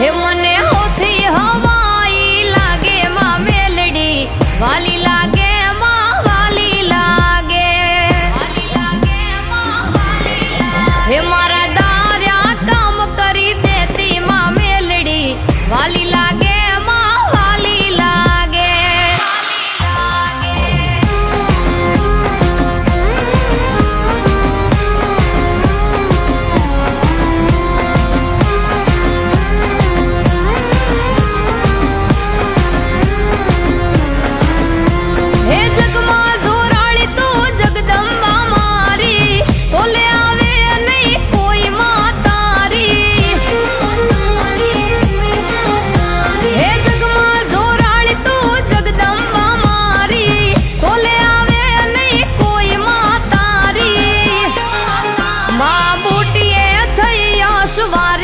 હે મને હોથી હવાઈ લાગે માં મેલડી, વાલી લાગે માં વાલી લાગે. વાલી લાગે માં var